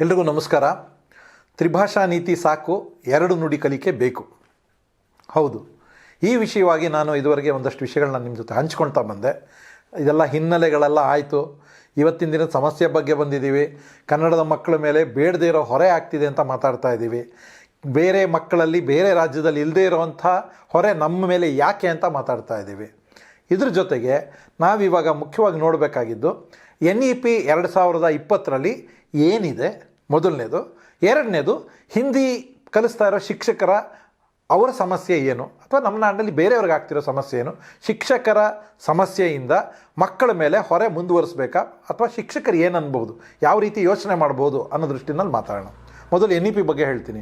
ಎಲ್ರಿಗೂ ನಮಸ್ಕಾರ. ತ್ರಿಭಾಷಾ ನೀತಿ ಸಾಕು, ಎರಡು ನುಡಿ ಕಲಿಕೆ ಬೇಕು. ಹೌದು. ಈ ವಿಷಯವಾಗಿ ನಾನು ಇದುವರೆಗೆ ಒಂದಷ್ಟು ವಿಷಯಗಳನ್ನ ನಿಮ್ಮ ಜೊತೆ ಹಂಚ್ಕೊಳ್ತಾ ಬಂದೆ. ಇದೆಲ್ಲ ಹಿನ್ನೆಲೆಗಳೆಲ್ಲ ಆಯಿತು. ಇವತ್ತಿನ ದಿನದ ಸಮಸ್ಯೆ ಬಗ್ಗೆ ಬಂದಿದ್ದೀವಿ. ಕನ್ನಡದ ಮಕ್ಕಳ ಮೇಲೆ ಬೇಡದೇ ಇರೋ ಹೊರೆ ಆಗ್ತಿದೆ ಅಂತ ಮಾತಾಡ್ತಾ ಇದ್ದೀವಿ. ಬೇರೆ ಮಕ್ಕಳಲ್ಲಿ, ಬೇರೆ ರಾಜ್ಯದಲ್ಲಿ ಇಲ್ಲದೇ ಇರೋವಂಥ ಹೊರೆ ನಮ್ಮ ಮೇಲೆ ಯಾಕೆ ಅಂತ ಮಾತಾಡ್ತಾ ಇದ್ದೀವಿ. ಇದ್ರ ಜೊತೆಗೆ ನಾವಿವಾಗ ಮುಖ್ಯವಾಗಿ ನೋಡಬೇಕಾಗಿದ್ದು ಎನ್ ಇ ಪಿ ಎರಡು ಸಾವಿರದ ಇಪ್ಪತ್ತರಲ್ಲಿ ಏನಿದೆ? ಮೊದಲನೇದು. ಎರಡನೇದು, ಹಿಂದಿ ಕಲಿಸ್ತಾ ಇರೋ ಶಿಕ್ಷಕರ ಅವರ ಸಮಸ್ಯೆ ಏನು? ಅಥವಾ ನಮ್ಮ ನಾಡಿನಲ್ಲಿ ಬೇರೆಯವ್ರಿಗೆ ಆಗ್ತಿರೋ ಸಮಸ್ಯೆ ಏನು? ಶಿಕ್ಷಕರ ಸಮಸ್ಯೆಯಿಂದ ಮಕ್ಕಳ ಮೇಲೆ ಹೊರೆ ಮುಂದುವರಿಸ್ಬೇಕಾ? ಅಥವಾ ಶಿಕ್ಷಕರು ಏನು ಅನ್ಬೋದು ಯಾವ ರೀತಿ ಯೋಚನೆ ಮಾಡ್ಬೋದು ಅನ್ನೋ ದೃಷ್ಟಿನಲ್ಲಿ ಮಾತಾಡೋಣ. ಮೊದಲು ಎನ್ ಇ ಪಿ ಬಗ್ಗೆ ಹೇಳ್ತೀನಿ.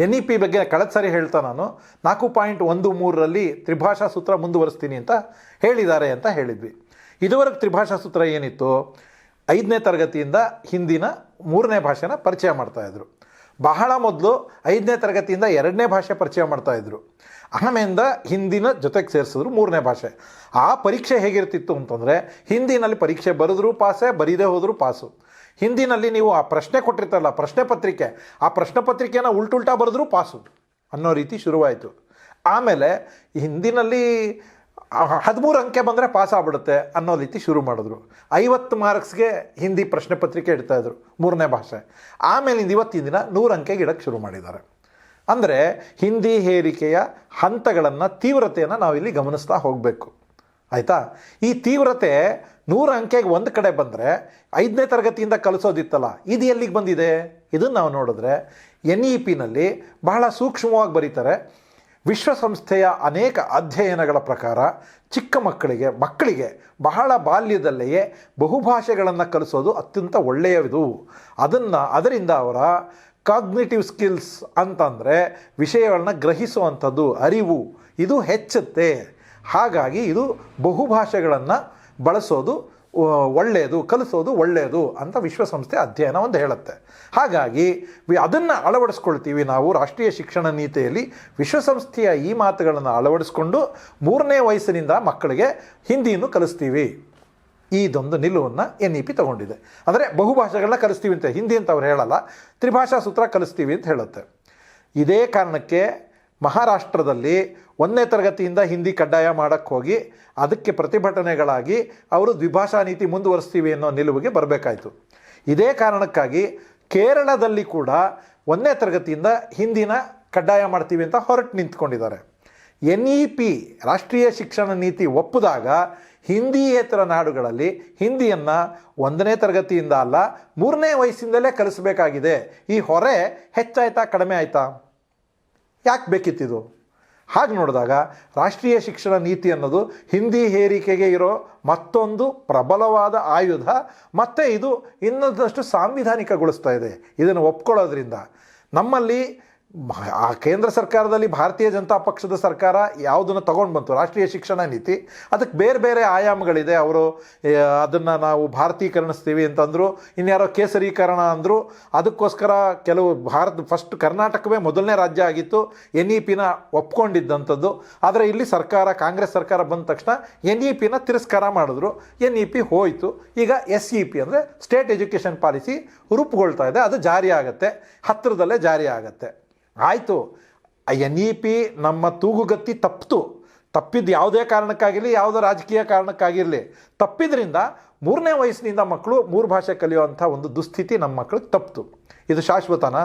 ಎನ್ ಇ ಪಿ ಬಗ್ಗೆ ಕಳೆದ ಸಾರಿ ಹೇಳ್ತಾ ನಾನು, ನಾಲ್ಕು ಪಾಯಿಂಟ್ ಒಂದು ಮೂರರಲ್ಲಿ ತ್ರಿಭಾಷಾ ಸೂತ್ರ ಮುಂದುವರಿಸ್ತೀನಿ ಅಂತ ಹೇಳಿದ್ದಾರೆ ಅಂತ ಹೇಳಿದ್ವಿ. ಇದುವರೆಗೆ ತ್ರಿಭಾಷಾ ಸೂತ್ರ ಏನಿತ್ತು? ಐದನೇ ತರಗತಿಯಿಂದ ಹಿಂದಿನ ಮೂರನೇ ಭಾಷೆನ ಪರಿಚಯ ಮಾಡ್ತಾಯಿದ್ರು ಬಹಳ ಮೊದಲು ಐದನೇ ತರಗತಿಯಿಂದ ಎರಡನೇ ಭಾಷೆ ಪರಿಚಯ ಮಾಡ್ತಾಯಿದ್ರು ಆಮೇಲಿಂದ ಹಿಂದಿನ ಜೊತೆಗೆ ಸೇರಿಸಿದ್ರು ಮೂರನೇ ಭಾಷೆ. ಆ ಪರೀಕ್ಷೆ ಹೇಗಿರ್ತಿತ್ತು ಅಂತಂದರೆ, ಹಿಂದಿನಲ್ಲಿ ಪರೀಕ್ಷೆ ಬರೆದ್ರು ಪಾಸೇ, ಬರೀದೇ ಹೋದರೂ ಪಾಸು. ಹಿಂದಿನಲ್ಲಿ ನೀವು ಆ ಪ್ರಶ್ನೆ ಕೊಟ್ಟಿರ್ತಲ್ಲ ಪ್ರಶ್ನೆ ಪತ್ರಿಕೆ, ಆ ಪ್ರಶ್ನೆ ಪತ್ರಿಕೆನ ಉಲ್ಟುಲ್ಟಾ ಬರೆದ್ರೂ ಪಾಸು ಅನ್ನೋ ರೀತಿ ಶುರುವಾಯಿತು. ಆಮೇಲೆ ಹಿಂದಿನಲ್ಲಿ ಹದಿಮೂರು ಅಂಕೆ ಬಂದರೆ ಪಾಸ್ ಆಗ್ಬಿಡುತ್ತೆ ಅನ್ನೋ ರೀತಿ ಶುರು ಮಾಡಿದ್ರು. ಐವತ್ತು ಮಾರ್ಕ್ಸ್ಗೆ ಹಿಂದಿ ಪ್ರಶ್ನೆ ಪತ್ರಿಕೆ ಇಡ್ತಾಯಿದ್ರು ಮೂರನೇ ಭಾಷೆ. ಆಮೇಲಿಂದ ಇವತ್ತಿನ ದಿನ ನೂರು ಅಂಕೆಗೆ ಇಡಕ್ಕೆ ಶುರು ಮಾಡಿದ್ದಾರೆ. ಅಂದರೆ ಹಿಂದಿ ಹೇರಿಕೆಯ ಹಂತಗಳನ್ನು, ತೀವ್ರತೆಯನ್ನು ನಾವಿಲ್ಲಿ ಗಮನಿಸ್ತಾ ಹೋಗಬೇಕು. ಆಯಿತಾ? ಈ ತೀವ್ರತೆ ನೂರು ಅಂಕೆಗೆ ಒಂದು ಕಡೆ ಬಂದರೆ ಐದನೇ ತರಗತಿಯಿಂದ ಕಲಿಸೋದಿತ್ತಲ್ಲ, ಇದು ಎಲ್ಲಿಗೆ ಬಂದಿದೆ? ಇದನ್ನು ನಾವು ನೋಡಿದ್ರೆ ಎನ್ ಇ ಪಿನಲ್ಲಿ ಬಹಳ ಸೂಕ್ಷ್ಮವಾಗಿ ಬರೀತಾರೆ. ವಿಶ್ವಸಂಸ್ಥೆಯ ಅನೇಕ ಅಧ್ಯಯನಗಳ ಪ್ರಕಾರ ಚಿಕ್ಕ ಮಕ್ಕಳಿಗೆ ಮಕ್ಕಳಿಗೆ ಬಹಳ ಬಾಲ್ಯದಲ್ಲಿಯೇ ಬಹುಭಾಷೆಗಳನ್ನು ಕಲಿಸೋದು ಅತ್ಯಂತ ಒಳ್ಳೆಯದು ಅದನ್ನು, ಅದರಿಂದ ಅವರ ಕಾಗ್ನಿಟಿವ್ ಸ್ಕಿಲ್ಸ್ ಅಂತಂದರೆ ವಿಷಯಗಳನ್ನ ಗ್ರಹಿಸುವಂಥದ್ದು, ಅರಿವು, ಇದು ಹೆಚ್ಚುತ್ತೆ. ಹಾಗಾಗಿ ಇದು ಬಹುಭಾಷೆಗಳನ್ನು ಬಳಸೋದು ಒಳ್ಳೆಯದು ಕಲಿಸೋದು ಒಳ್ಳೆಯದು ಅಂತ ವಿಶ್ವಸಂಸ್ಥೆ ಅಧ್ಯಯನ ಒಂದು ಹೇಳುತ್ತೆ. ಹಾಗಾಗಿ ಅದನ್ನು ಅಳವಡಿಸ್ಕೊಳ್ತೀವಿ ನಾವು ರಾಷ್ಟ್ರೀಯ ಶಿಕ್ಷಣ ನೀತಿಯಲ್ಲಿ. ವಿಶ್ವಸಂಸ್ಥೆಯ ಈ ಮಾತುಗಳನ್ನು ಅಳವಡಿಸ್ಕೊಂಡು ಮೂರನೇ ವಯಸ್ಸಿನಿಂದ ಮಕ್ಕಳಿಗೆ ಹಿಂದಿಯನ್ನು ಕಲಿಸ್ತೀವಿ. ಇದೊಂದು ನಿಲುವನ್ನು ಎನ್ ಇ ಪಿ ತಗೊಂಡಿದೆ. ಅಂದರೆ ಬಹುಭಾಷೆಗಳನ್ನ ಕಲಿಸ್ತೀವಿ ಅಂತ, ಹಿಂದಿ ಅಂತ ಅವ್ರು ಹೇಳಲ್ಲ, ತ್ರಿಭಾಷಾ ಸೂತ್ರ ಕಲಿಸ್ತೀವಿ ಅಂತ ಹೇಳುತ್ತೆ. ಇದೇ ಕಾರಣಕ್ಕೆ ಮಹಾರಾಷ್ಟ್ರದಲ್ಲಿ ಒಂದನೇ ತರಗತಿಯಿಂದ ಹಿಂದಿ ಕಡ್ಡಾಯ ಮಾಡಕ್ಕೆ ಹೋಗಿ ಅದಕ್ಕೆ ಪ್ರತಿಭಟನೆಗಳಾಗಿ ಅವರು ದ್ವಿಭಾಷಾ ನೀತಿ ಮುಂದುವರಿಸ್ತೀವಿ ಅನ್ನೋ ನಿಲುವಿಗೆ ಬರಬೇಕಾಯಿತು. ಇದೇ ಕಾರಣಕ್ಕಾಗಿ ಕೇರಳದಲ್ಲಿ ಕೂಡ ಒಂದನೇ ತರಗತಿಯಿಂದ ಹಿಂದಿನ ಕಡ್ಡಾಯ ಮಾಡ್ತೀವಿ ಅಂತ ಹೊರಟು ನಿಂತ್ಕೊಂಡಿದ್ದಾರೆ. ಎನ್ ಇ ಪಿ ರಾಷ್ಟ್ರೀಯ ಶಿಕ್ಷಣ ನೀತಿ ಒಪ್ಪಿದಾಗ ಹಿಂದಿಯೇತರ ನಾಡುಗಳಲ್ಲಿ ಹಿಂದಿಯನ್ನು ಒಂದನೇ ತರಗತಿಯಿಂದ ಅಲ್ಲ, ಮೂರನೇ ವಯಸ್ಸಿಂದಲೇ ಕಲಿಸಬೇಕಾಗಿದೆ. ಈ ಹೊರೆ ಹೆಚ್ಚಾಯ್ತಾ ಕಡಿಮೆ ಆಯಿತಾ? ಯಾಕೆ ಬೇಕಿತ್ತಿದು? ಹಾಗೆ ನೋಡಿದಾಗ ರಾಷ್ಟ್ರೀಯ ಶಿಕ್ಷಣ ನೀತಿ ಅನ್ನೋದು ಹಿಂದಿ ಹೇರಿಕೆಗೆ ಇರೋ ಮತ್ತೊಂದು ಪ್ರಬಲವಾದ ಆಯುಧ, ಮತ್ತು ಇದು ಇನ್ನೊಂದಷ್ಟು ಸಾಂವಿಧಾನಿಕಗೊಳಿಸ್ತಾ ಇದೆ. ಇದನ್ನು ಒಪ್ಕೊಳ್ಳೋದ್ರಿಂದ ನಮ್ಮಲ್ಲಿ ಆ ಕೇಂದ್ರ ಸರ್ಕಾರದಲ್ಲಿ ಭಾರತೀಯ ಜನತಾ ಪಕ್ಷದ ಸರ್ಕಾರ ಯಾವುದನ್ನು ತಗೊಂಡು ಬಂತು? ರಾಷ್ಟ್ರೀಯ ಶಿಕ್ಷಣ ನೀತಿ. ಅದಕ್ಕೆ ಬೇರೆ ಬೇರೆ ಆಯಾಮಗಳಿದೆ. ಅವರು ಅದನ್ನು ನಾವು ಭಾರತೀಕರಣಿಸ್ತೀವಿ ಅಂತಂದರು, ಇನ್ಯಾರೋ ಕೇಸರೀಕರಣ ಅಂದರು, ಅದಕ್ಕೋಸ್ಕರ ಕೆಲವು ಭಾರತ ಫಸ್ಟ್ ಕರ್ನಾಟಕವೇ ಮೊದಲನೇ ರಾಜ್ಯ ಆಗಿತ್ತು. ಎನ್ ಇ ಪಿನ ಒಪ್ಕೊಂಡಿದ್ದಂಥದ್ದು. ಆದರೆ ಇಲ್ಲಿ ಸರ್ಕಾರ, ಕಾಂಗ್ರೆಸ್ ಸರ್ಕಾರ ಬಂದ ತಕ್ಷಣ ಎನ್ ಇ ಪಿನ ತಿರಸ್ಕಾರ ಮಾಡಿದ್ರು. ಎನ್ ಇ ಪಿ ಹೋಯಿತು. ಈಗ ಎಸ್ ಇ ಪಿ ಅಂದರೆ ಸ್ಟೇಟ್ ಎಜುಕೇಷನ್ ಪಾಲಿಸಿ ರೂಪುಗೊಳ್ತಾ ಇದೆ. ಅದು ಜಾರಿ ಆಗುತ್ತೆ. ಹತ್ತಿರದಲ್ಲೇ ಜಾರಿ ಆಗುತ್ತೆ. ಆಯಿತು. ಎನ್ ಇ ಪಿ ನಮ್ಮ ತೂಗುಗತ್ತಿ ತಪ್ಪಿತು. ತಪ್ಪಿದ್ದು ಯಾವುದೇ ಕಾರಣಕ್ಕಾಗಿರಲಿ, ಯಾವುದೋ ರಾಜಕೀಯ ಕಾರಣಕ್ಕಾಗಿರಲಿ. ತಪ್ಪಿದ್ರಿಂದ ಮೂರನೇ ವಯಸ್ಸಿನಿಂದ ಮಕ್ಕಳು ಮೂರು ಭಾಷೆ ಕಲಿಯುವಂಥ ಒಂದು ದುಸ್ಥಿತಿ ನಮ್ಮ ಮಕ್ಕಳಿಗೆ ತಪ್ಪಿತು. ಇದು ಶಾಶ್ವತನ?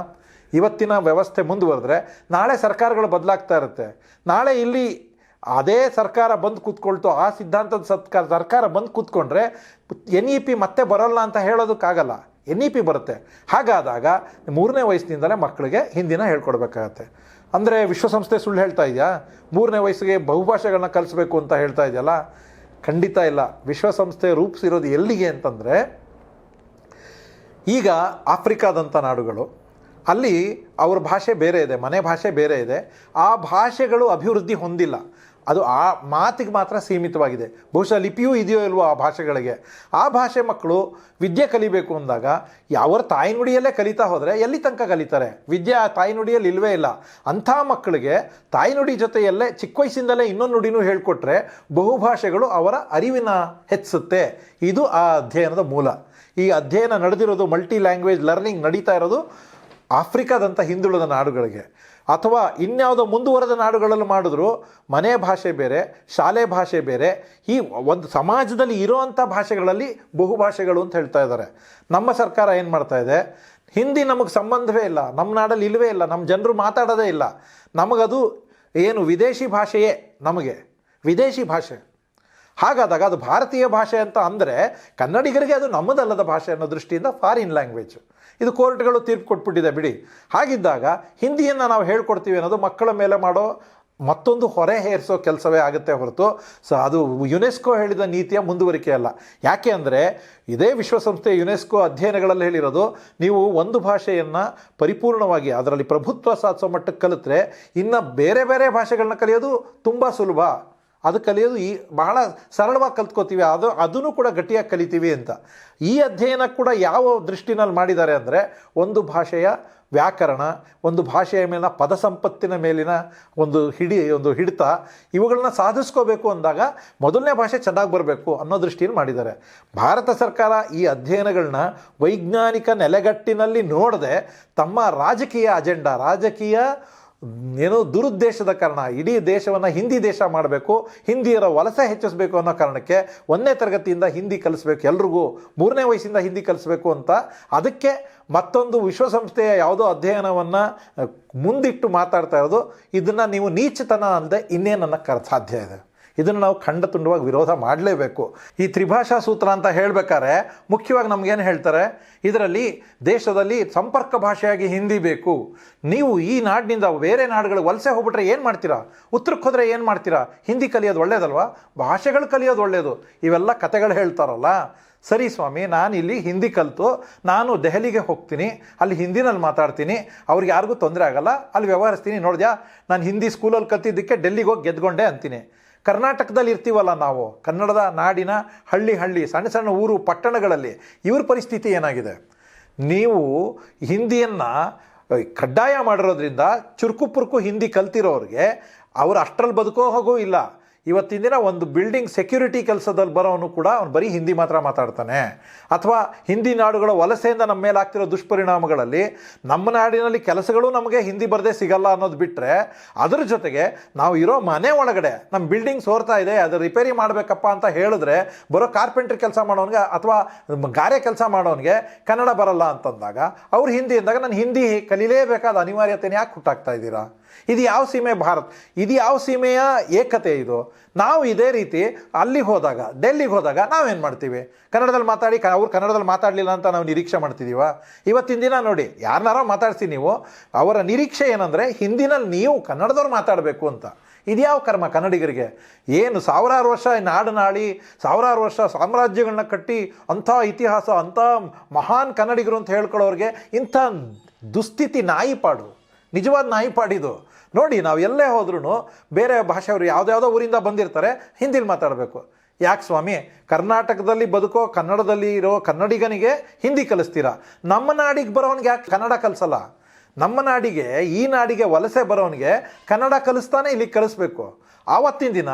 ಇವತ್ತಿನ ವ್ಯವಸ್ಥೆ ಮುಂದುವರೆದ್ರೆ ನಾಳೆ ಸರ್ಕಾರಗಳು ಬದಲಾಗ್ತಾ ಇರುತ್ತೆ. ನಾಳೆ ಇಲ್ಲಿ ಅದೇ ಸರ್ಕಾರ ಬಂದು ಕೂತ್ಕೊಳ್ತು, ಆ ಸಿದ್ಧಾಂತದ ಸತ್ಕಾರ ಸರ್ಕಾರ ಬಂದು ಕೂತ್ಕೊಂಡ್ರೆ ಎನ್ ಇ ಪಿ ಮತ್ತೆ ಬರೋಲ್ಲ ಅಂತ ಹೇಳೋದಕ್ಕಾಗಲ್ಲ. ಎನ್ ಇ ಪಿ ಬರುತ್ತೆ. ಹಾಗಾದಾಗ ಮೂರನೇ ವಯಸ್ಸಿನಿಂದಲೇ ಮಕ್ಕಳಿಗೆ ಹಿಂದಿನ ಹೇಳ್ಕೊಡ್ಬೇಕಾಗತ್ತೆ. ಅಂದರೆ ವಿಶ್ವಸಂಸ್ಥೆ ಸುಳ್ಳು ಹೇಳ್ತಾ ಇದೆಯಾ? ಮೂರನೇ ವಯಸ್ಸಿಗೆ ಬಹುಭಾಷೆಗಳನ್ನ ಕಲಿಸ್ಬೇಕು ಅಂತ ಹೇಳ್ತಾ ಇದೆಯಲ್ಲ? ಖಂಡಿತ ಇಲ್ಲ. ವಿಶ್ವಸಂಸ್ಥೆ ರೂಪಿಸಿರೋದು ಎಲ್ಲಿಗೆ ಅಂತಂದರೆ, ಈಗ ಆಫ್ರಿಕಾದಂಥ ನಾಡುಗಳು, ಅಲ್ಲಿ ಅವ್ರ ಭಾಷೆ ಬೇರೆ ಇದೆ, ಮನೆ ಭಾಷೆ ಬೇರೆ ಇದೆ. ಆ ಭಾಷೆಗಳು ಅಭಿವೃದ್ಧಿ ಹೊಂದಿಲ್ಲ. ಅದು ಆ ಮಾತಿಗೆ ಮಾತ್ರ ಸೀಮಿತವಾಗಿದೆ. ಬಹುಶಃ ಲಿಪಿಯೂ ಇದೆಯೋ ಇಲ್ವೋ ಆ ಭಾಷೆಗಳಿಗೆ. ಆ ಭಾಷೆ ಮಕ್ಕಳು ವಿದ್ಯೆ ಕಲಿಬೇಕು ಅಂದಾಗ ಯಾವ ತಾಯ್ನುಡಿಯಲ್ಲೇ ಕಲಿತಾ ಹೋದರೆ ಎಲ್ಲಿ ತನಕ ಕಲಿತಾರೆ? ವಿದ್ಯೆ ಆ ತಾಯ್ನುಡಿಯಲ್ಲಿ ಇಲ್ಲವೇ ಇಲ್ಲ. ಅಂಥ ಮಕ್ಕಳಿಗೆ ತಾಯ್ನುಡಿ ಜೊತೆಯಲ್ಲೇ ಚಿಕ್ಕ ವಯಸ್ಸಿಂದಲೇ ಇನ್ನೊಂದು ನುಡಿನೂ ಹೇಳಿಕೊಟ್ರೆ ಬಹುಭಾಷೆಗಳು ಅವರ ಅರಿವಿನ ಹೆಚ್ಚಿಸುತ್ತೆ ಇದು ಆ ಅಧ್ಯಯನದ ಮೂಲ. ಈ ಅಧ್ಯಯನ ನಡೆದಿರೋದು ಮಲ್ಟಿ ಲ್ಯಾಂಗ್ವೇಜ್ ಲರ್ನಿಂಗ್ ನಡೀತಾ ಇರೋದು ಆಫ್ರಿಕಾದಂಥ ಹಿಂದುಳಿದ ನಾಡುಗಳಿಗೆ. ಅಥವಾ ಇನ್ಯಾವುದೋ ಮುಂದುವರೆದ ನಾಡುಗಳಲ್ಲಿ ಮಾಡಿದ್ರು, ಮನೆ ಭಾಷೆ ಬೇರೆ, ಶಾಲೆ ಭಾಷೆ ಬೇರೆ, ಈ ಒಂದು ಸಮಾಜದಲ್ಲಿ ಇರೋವಂಥ ಭಾಷೆಗಳಲ್ಲಿ ಬಹುಭಾಷೆಗಳು ಅಂತ ಹೇಳ್ತಾ ಇದ್ದಾರೆ. ನಮ್ಮ ಸರ್ಕಾರ ಏನು ಮಾಡ್ತಾ ಇದೆ? ಹಿಂದಿ ನಮಗೆ ಸಂಬಂಧವೇ ಇಲ್ಲ ನಮ್ಮ ನಾಡಲ್ಲಿ ಇಲ್ಲವೇ ಇಲ್ಲ ನಮ್ಮ ಜನರು ಮಾತಾಡೋದೇ ಇಲ್ಲ. ನಮಗದು ಏನು ವಿದೇಶಿ ಭಾಷೆಯೇ ನಮಗೆ, ವಿದೇಶಿ ಭಾಷೆ. ಹಾಗಾದಾಗ ಅದು ಭಾರತೀಯ ಭಾಷೆ ಅಂತ ಅಂದರೆ ಕನ್ನಡಿಗರಿಗೆ ಅದು ನಮ್ಮದಲ್ಲದ ಭಾಷೆ ಅನ್ನೋ ದೃಷ್ಟಿಯಿಂದ ಫಾರಿನ್ ಲ್ಯಾಂಗ್ವೇಜ್ ಇದು ಕೋರ್ಟ್ಗಳು ತೀರ್ಪು ಕೊಟ್ಬಿಟ್ಟಿದೆ, ಬಿಡಿ. ಹಾಗಿದ್ದಾಗ ಹಿಂದಿಯನ್ನು ನಾವು ಹೇಳ್ಕೊಡ್ತೀವಿ ಅನ್ನೋದು ಮಕ್ಕಳ ಮೇಲೆ ಮಾಡೋ ಮತ್ತೊಂದು ಹೊರೆ ಹೇರಿಸೋ ಕೆಲಸವೇ ಆಗುತ್ತೆ ಹೊರತು. ಸೊ ಅದು ಯುನೆಸ್ಕೋ ಹೇಳಿದ ನೀತಿಯ ಮುಂದುವರಿಕೆ ಅಲ್ಲ. ಯಾಕೆ ಅಂದರೆ ಇದೇ ವಿಶ್ವಸಂಸ್ಥೆ ಯುನೆಸ್ಕೋ ಅಧ್ಯಯನಗಳಲ್ಲಿ ಹೇಳಿರೋದು ನೀವು ಒಂದು ಭಾಷೆಯನ್ನು ಪರಿಪೂರ್ಣವಾಗಿ ಅದರಲ್ಲಿ ಪ್ರಭುತ್ವ ಸಾಧಿಸೋ ಮಟ್ಟಕ್ಕೆ ಕಲಿತ್ರೆ ಇನ್ನು ಬೇರೆ ಬೇರೆ ಭಾಷೆಗಳನ್ನ ಕಲಿಯೋದು ತುಂಬ ಸುಲಭ. ಅದು ಕಲಿಯೋದು ಈ ಬಹಳ ಸರಳವಾಗಿ ಕಲ್ತ್ಕೋತೀವಿ. ಅದು, ಅದನ್ನು ಕೂಡ ಗಟ್ಟಿಯಾಗಿ ಕಲಿತೀವಿ ಅಂತ. ಈ ಅಧ್ಯಯನ ಕೂಡ ಯಾವ ದೃಷ್ಟಿನಲ್ಲಿ ಮಾಡಿದ್ದಾರೆ ಅಂದರೆ ಒಂದು ಭಾಷೆಯ ವ್ಯಾಕರಣ, ಒಂದು ಭಾಷೆಯ ಮೇಲಿನ ಪದ ಸಂಪತ್ತಿನ ಮೇಲಿನ ಒಂದು ಹಿಡಿ, ಒಂದು ಹಿಡಿತ, ಇವುಗಳನ್ನ ಸಾಧಿಸ್ಕೋಬೇಕು ಅಂದಾಗ ಮೊದಲನೇ ಭಾಷೆ ಚೆನ್ನಾಗಿ ಬರಬೇಕು ಅನ್ನೋ ದೃಷ್ಟಿಯಲ್ಲಿ ಮಾಡಿದ್ದಾರೆ. ಭಾರತ ಸರ್ಕಾರ ಈ ಅಧ್ಯಯನಗಳನ್ನ ವೈಜ್ಞಾನಿಕ ನೆಲೆಗಟ್ಟಿನಲ್ಲಿ ನೋಡದೆ ತಮ್ಮ ರಾಜಕೀಯ ಅಜೆಂಡಾ, ರಾಜಕೀಯ ಏನೋ ದುರುದ್ದೇಶದ ಕಾರಣ, ಇಡೀ ದೇಶವನ್ನು ಹಿಂದಿ ದೇಶ ಮಾಡಬೇಕು, ಹಿಂದಿಯರ ವಲಸೆ ಹೆಚ್ಚಿಸಬೇಕು ಅನ್ನೋ ಕಾರಣಕ್ಕೆ ಒಂದನೇ ತರಗತಿಯಿಂದ ಹಿಂದಿ ಕಲಿಸ್ಬೇಕು, ಎಲ್ರಿಗೂ ಮೂರನೇ ವಯಸ್ಸಿಂದ ಹಿಂದಿ ಕಲಿಸ್ಬೇಕು ಅಂತ ಅದಕ್ಕೆ ಮತ್ತೊಂದು ವಿಶ್ವಸಂಸ್ಥೆಯ ಯಾವುದೋ ಅಧ್ಯಯನವನ್ನು ಮುಂದಿಟ್ಟು ಮಾತಾಡ್ತಾ ಇರೋದು, ಇದನ್ನು ನೀವು ನೀಚತನ ಅಲ್ಲದೆ ಇನ್ನೇನನ್ನ ಸಾಧ್ಯ ಇದೆ. ಇದನ್ನು ನಾವು ಖಂಡ ತುಂಡವಾಗಿ ವಿರೋಧ ಮಾಡಲೇಬೇಕು. ಈ ತ್ರಿಭಾಷಾ ಸೂತ್ರ ಅಂತ ಹೇಳಬೇಕಾದ್ರೆ ಮುಖ್ಯವಾಗಿ ನಮಗೇನು ಹೇಳ್ತಾರೆ? ಇದರಲ್ಲಿ ದೇಶದಲ್ಲಿ ಸಂಪರ್ಕ ಭಾಷೆಯಾಗಿ ಹಿಂದಿ ಬೇಕು. ನೀವು ಈ ನಾಡಿನಿಂದ ಬೇರೆ ನಾಡುಗಳಿಗೆ ವಲಸೆ ಹೋಗ್ಬಿಟ್ರೆ ಏನು ಮಾಡ್ತೀರಾ? ಉತ್ತರಕ್ಕೆ ಹೋದರೆ ಏನು ಮಾಡ್ತೀರಾ? ಹಿಂದಿ ಕಲಿಯೋದು ಒಳ್ಳೇದಲ್ವಾ? ಭಾಷೆಗಳು ಕಲಿಯೋದು ಒಳ್ಳೆಯದು ಇವೆಲ್ಲ ಕತೆಗಳು ಹೇಳ್ತಾರಲ್ಲ. ಸರಿ ಸ್ವಾಮಿ, ನಾನು ಇಲ್ಲಿ ಹಿಂದಿ ಕಲಿತು, ನಾನು ದೆಹಲಿಗೆ ಹೋಗ್ತೀನಿ, ಅಲ್ಲಿ ಹಿಂದಿನಲ್ಲಿ ಮಾತಾಡ್ತೀನಿ, ಅವ್ರಿಗೆ ಯಾರಿಗೂ ತೊಂದರೆ ಆಗಲ್ಲ, ಅಲ್ಲಿ ವ್ಯವಹರಿಸ್ತೀನಿ. ನೋಡಿದ್ಯಾ? ನಾನು ಹಿಂದಿ ಸ್ಕೂಲಲ್ಲಿ ಕಲ್ತಿದ್ದಕ್ಕೆ ಡೆಲ್ಲಿಗೆ ಹೋಗಿ ಗೆದ್ಕೊಂಡೆ ಅಂತೀನಿ. ಕರ್ನಾಟಕದಲ್ಲಿ ಇರ್ತೀವಲ್ಲ ನಾವು, ಕನ್ನಡದ ನಾಡಿನ ಹಳ್ಳಿ ಹಳ್ಳಿ, ಸಣ್ಣ ಸಣ್ಣ ಊರು, ಪಟ್ಟಣಗಳಲ್ಲಿ, ಇವ್ರ ಪರಿಸ್ಥಿತಿ ಏನಾಗಿದೆ? ನೀವು ಹಿಂದಿಯನ್ನು ಕಡ್ಡಾಯ ಮಾಡಿರೋದ್ರಿಂದ, ಚುರುಕು ಪುರುಕು ಹಿಂದಿ ಕಲ್ತಿರೋರಿಗೆ, ಅವರು ಅಷ್ಟರಲ್ಲಿ ಬದುಕೋ ಹೋಗೂ ಇಲ್ಲ. ಇವತ್ತಿನ ದಿನ ಒಂದು ಬಿಲ್ಡಿಂಗ್ ಸೆಕ್ಯೂರಿಟಿ ಕೆಲಸದಲ್ಲಿ ಬರೋನು ಕೂಡ ಅವ್ನು ಬರೀ ಹಿಂದಿ ಮಾತ್ರ ಮಾತಾಡ್ತಾನೆ. ಅಥವಾ ಹಿಂದಿ ನಾಡುಗಳ ವಲಸೆಯಿಂದ ನಮ್ಮ ಮೇಲೆ ಆಗ್ತಿರೋ ದುಷ್ಪರಿಣಾಮಗಳಲ್ಲಿ ನಮ್ಮ ನಾಡಿನಲ್ಲಿ ಕೆಲಸಗಳು ನಮಗೆ ಹಿಂದಿ ಬರದೇ ಸಿಗಲ್ಲ ಅನ್ನೋದು ಬಿಟ್ಟರೆ ಅದರ ಜೊತೆಗೆ ನಾವು ಇರೋ ಮನೆ ಒಳಗಡೆ ನಮ್ಮ ಬಿಲ್ಡಿಂಗ್ ಸೋರ್ತಾ ಇದೆ ಅದು ರಿಪೇರಿ ಮಾಡಬೇಕಪ್ಪ ಅಂತ ಹೇಳಿದ್ರೆ ಬರೋ ಕಾರ್ಪೆಂಟ್ರಿ ಕೆಲಸ ಮಾಡೋನಿಗೆ ಅಥವಾ ಗಾರೆ ಕೆಲಸ ಮಾಡೋನಿಗೆ ಕನ್ನಡ ಬರಲ್ಲ ಅಂತಂದಾಗ ಅವ್ರು ಹಿಂದಿ ಅಂದಾಗ ನಾನು ಹಿಂದಿ ಕಲೀಲೇಬೇಕಾದ ಅನಿವಾರ್ಯತೆನೇ ಯಾಕೆ ಹುಟ್ಟಾಗ್ತಾ ಇದ್ದೀರಾ? ಇದು ಯಾವ ಸೀಮೆ ಭಾರತ್? ಇದು ಯಾವ ಸೀಮೆಯ ಏಕತೆ ಇದು? ನಾವು ಇದೇ ರೀತಿ ಅಲ್ಲಿಗೆ ಹೋದಾಗ, ಡೆಲ್ಲಿಗೆ ಹೋದಾಗ ನಾವೇನು ಮಾಡ್ತೀವಿ? ಕನ್ನಡದಲ್ಲಿ ಮಾತಾಡಿ, ಕ ಅವ್ರು ಕನ್ನಡದಲ್ಲಿ ಮಾತಾಡಲಿಲ್ಲ ಅಂತ ನಾವು ನಿರೀಕ್ಷೆ ಮಾಡ್ತಿದ್ದೀವ ಇವತ್ತಿನ ದಿನ ನೋಡಿ, ಯಾರನ್ನಾರೋ ಮಾತಾಡ್ತೀವಿ ನೀವು, ಅವರ ನಿರೀಕ್ಷೆ ಏನಂದರೆ ಹಿಂದಿನಲ್ಲಿ ನೀವು ಕನ್ನಡದವ್ರು ಮಾತಾಡಬೇಕು ಅಂತ. ಇದ್ಯಾವ ಕರ್ಮ ಕನ್ನಡಿಗರಿಗೆ? ಏನು ಸಾವಿರಾರು ವರ್ಷ ನಾಡು ನಾಡಿ ಸಾವಿರಾರು ವರ್ಷ ಸಾಮ್ರಾಜ್ಯಗಳನ್ನ ಕಟ್ಟಿ ಅಂಥ ಇತಿಹಾಸ, ಅಂಥ ಮಹಾನ್ ಕನ್ನಡಿಗರು ಅಂತ ಹೇಳ್ಕೊಳ್ಳೋರಿಗೆ ಇಂಥ ದುಸ್ಥಿತಿ ನಾಯಿಪಾಡು ನಿಜವಾದ ನಾಯಿಪಾಡಿದು ನೋಡಿ, ನಾವು ಎಲ್ಲೇ ಹೋದ್ರೂ ಬೇರೆ ಭಾಷೆಯವರು ಯಾವುದ್ಯಾವುದೋ ಊರಿಂದ ಬಂದಿರ್ತಾರೆ, ಹಿಂದಿಲಿ ಮಾತಾಡಬೇಕು. ಯಾಕೆ ಸ್ವಾಮಿ? ಕರ್ನಾಟಕದಲ್ಲಿ ಬದುಕೋ, ಕನ್ನಡದಲ್ಲಿ ಇರೋ ಕನ್ನಡಿಗನಿಗೆ ಹಿಂದಿ ಕಲಿಸ್ತೀರಾ? ನಮ್ಮ ನಾಡಿಗೆ ಬರೋನಿಗೆ ಯಾಕೆ ಕನ್ನಡ ಕಲಿಸಲ್ಲ? ನಮ್ಮ ನಾಡಿಗೆ, ಈ ನಾಡಿಗೆ ವಲಸೆ ಬರೋನಿಗೆ ಕನ್ನಡ ಕಲಿಸ್ತಾನೆ ಇಲ್ಲಿಗೆ ಕಲಿಸ್ಬೇಕು. ಆವತ್ತಿನ ದಿನ